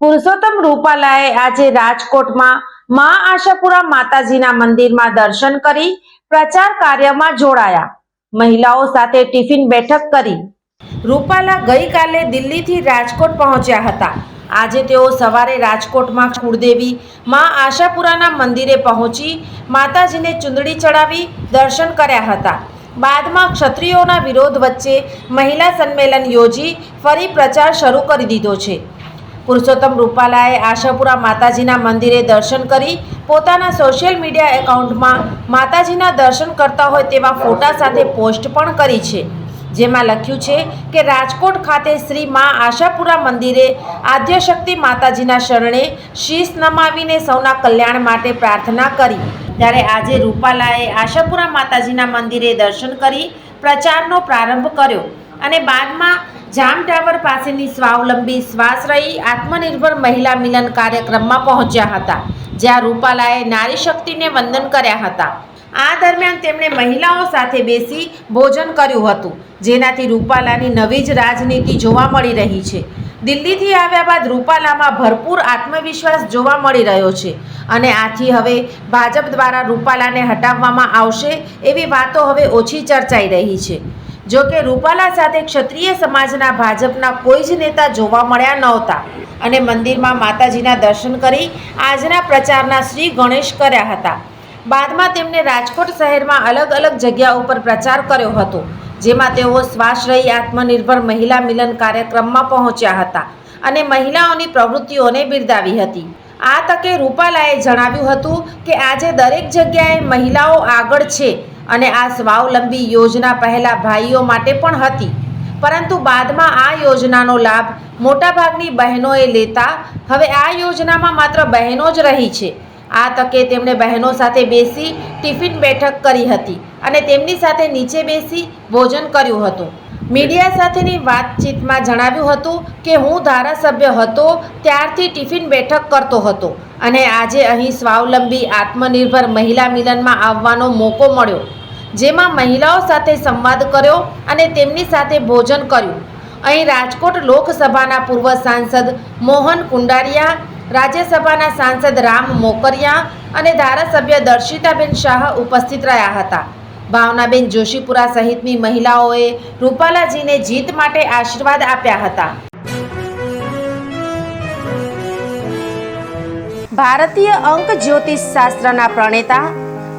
Purushottam રૂપાલાએ આજે રાજકોટમાં મા આશાપુરા માતાજીના મંદિરમાં દર્શન કરી પ્રચાર કાર્યમાં જોડાયા. મહિલાઓ સાથે ટિફિન બેઠક કરી. રૂપાલા ગઈકાલે દિલ્હીથી રાજકોટ પહોંચ્યા હતા. આજે તેઓ સવારે રાજકોટમાં કુળદેવી મા આશાપુરાના મંદિરે પહોંચી માતાજીને ચુંદડી ચડાવી દર્શન કર્યા હતા. બાદમાં ક્ષત્રિયોના વિરોધ વચ્ચે મહિલા સંમેલન યોજી ફરી પ્રચાર શરૂ કરી દીધો છે. પુરુષોત્તમ રૂપાલાએ આશાપુરા માતાજીના મંદિરે દર્શન કરી પોતાના સોશિયલ મીડિયા એકાઉન્ટમાં માતાજીના દર્શન કરતા હોય તેવા ફોટા સાથે પોસ્ટ પણ કરી છે. જેમાં લખ્યું છે કે રાજકોટ ખાતે શ્રી મા આશાપુરા મંદિરે આદ્યશક્તિ માતાજીના શરણે શીશ નમાવીને સૌના કલ્યાણ માટે પ્રાર્થના કરી. ત્યારે આજે રૂપાલાએ આશાપુરા માતાજીના મંદિરે દર્શન કરી પ્રચારનો પ્રારંભ કર્યો અને બાદમાં જામ ટાવર પાસેની સ્વાવલંબી સ્વાશ્રયી આત્મનિર્ભર મહિલા મિલન કાર્યક્રમમાં પહોંચ્યા હતા, જ્યાં રૂપાલાએ નારી શક્તિને વંદન કર્યા હતા. આ દરમિયાન તેમણે મહિલાઓ સાથે બેસી ભોજન કર્યું હતું, જેનાથી રૂપાલાની નવી જ રાજનીતિ જોવા મળી રહી છે. દિલ્હીથી આવ્યા બાદ રૂપાલામાં ભરપૂર આત્મવિશ્વાસ જોવા મળી રહ્યો છે અને આથી હવે ભાજપ દ્વારા રૂપાલાને હટાવવામાં આવશે એવી વાતો હવે ઓછી ચર્ચાઈ રહી છે. જો કે રૂપાલા સાથે ક્ષત્રિય સમાજના ભાજપના કોઈ જ નેતા જોવા મળ્યા નહોતા. અને મંદિરમાં માતાજીના દર્શન કરી આજના પ્રચારના શ્રી ગણેશ કર્યા હતા. બાદમાં તેમણે રાજકોટ શહેરમાં અલગ અલગ જગ્યા ઉપર પ્રચાર કર્યો હતો, જેમાં તેઓ સ્વાશ્રયી આત્મનિર્ભર મહિલા મિલન કાર્યક્રમમાં પહોંચ્યા હતા અને મહિલાઓની પ્રવૃત્તિઓને બિરદાવી હતી. આ તકે રૂપાલાએ જણાવ્યું હતું કે આજે દરેક જગ્યાએ મહિલાઓ આગળ છે અને આ સ્વાવલંબી યોજના પહેલા ભાઈઓ માટે પણ હતી. પરંતુ બાદમાં આ યોજનાનો લાભ મોટાભાગની બહેનોએ લેતા હવે આ યોજનામાં માત્ર બહેનો જ રહી છે. આ તકે તેમણે બહેનો સાથે બેસી ટિફિન બેઠક કરી હતી અને તેમની સાથે નીચે બેસી ભોજન કર્યું હતું. મીડિયા સાથેની વાતચીતમાં જણાવ્યું હતું કે હું ધારાસભ્ય હતો, ત્યારથી ટિફિન બેઠક કરતો હતો અને આજે અહીં સ્વાવલંબી આત્મનિર્ભર મહિલા મિલનમાં આવવાનો મોકો મળ્યો. જેમાં મહિલાઓ સાથે સંવાદ કર્યો અને તેમની સાથે ભોજન કર્યું. અહીં રાજકોટ લોકસભાના પૂર્વ સાંસદ મોહન કુંડારિયા, રાજ્યસભાના સાંસદ રામ મોકરિયા અને ધારાસભ્ય દર્શિતાબેન શાહ ઉપસ્થિત રહ્યા હતા. ભાવનાબેન જોશીપુરા સહિતની મહિલાઓએ રૂપાલાજીને જીત માટે આશીર્વાદ આપ્યા હતા. ભારતીય અંક જ્યોતિષ શાસ્ત્રના પ્રણેતા